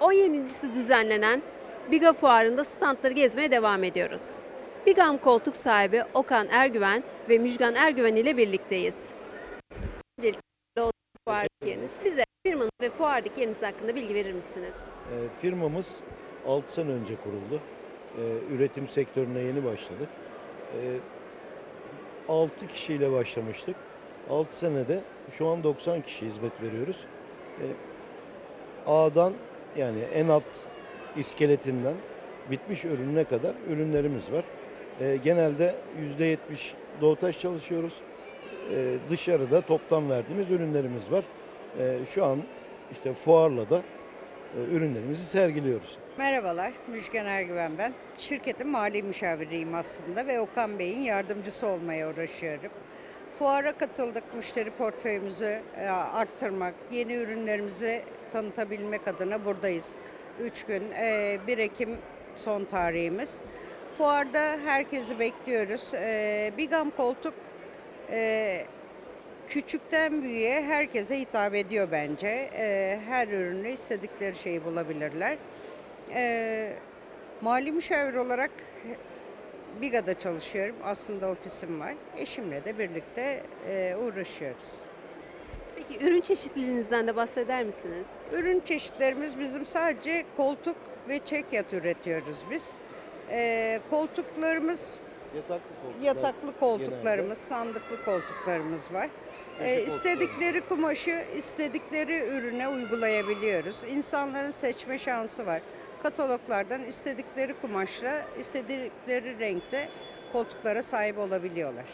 17.si düzenlenen Biga Fuarı'nda standları gezmeye devam ediyoruz. Bigam koltuk sahibi Okan Ergüven ve Müjgan Ergüven ile birlikteyiz. Öncelikle fuardaki yeriniz. Bize firmanın ve fuardaki yeriniz hakkında bilgi verir misiniz? E, firmamız 6 sene önce kuruldu. E, üretim sektörüne yeni başladık. E, 6 kişiyle başlamıştık. 6 senede şu an 90 kişi hizmet veriyoruz. E, A'dan yani en alt iskeletinden bitmiş ürününe kadar ürünlerimiz var. E, genelde %70 doğutaş çalışıyoruz. E, dışarıda toptan verdiğimiz ürünlerimiz var. E, şu an işte fuarla da e, ürünlerimizi sergiliyoruz. Merhabalar, Müjgan Ergüven ben. Şirketin mali müşaviriyim aslında ve Okan Bey'in yardımcısı olmaya uğraşıyorum. Fuara katıldık, müşteri portföyümüzü e, arttırmak, yeni ürünlerimizi tanıtabilmek adına buradayız. 3 gün, e, 1 Ekim son tarihimiz. Fuarda herkesi bekliyoruz. E, Bigam koltuk e, küçükten büyüğe herkese hitap ediyor bence. E, her ürünü istedikleri şeyi bulabilirler. E, mali müşavir olarak Biga'da çalışıyorum. Aslında ofisim var. Eşimle de birlikte e, uğraşıyoruz. Peki ürün çeşitliliğinizden de bahseder misiniz? Ürün çeşitlerimiz bizim sadece koltuk ve çekyat üretiyoruz biz. E, koltuklarımız Yataklı koltuklar. Yataklı koltuklarımız, sandıklı koltuklarımız var. Ee, istedikleri kumaşı istedikleri ürüne uygulayabiliyoruz. İnsanların seçme şansı var. Kataloglardan istedikleri kumaşla, istedikleri renkte koltuklara sahip olabiliyorlar.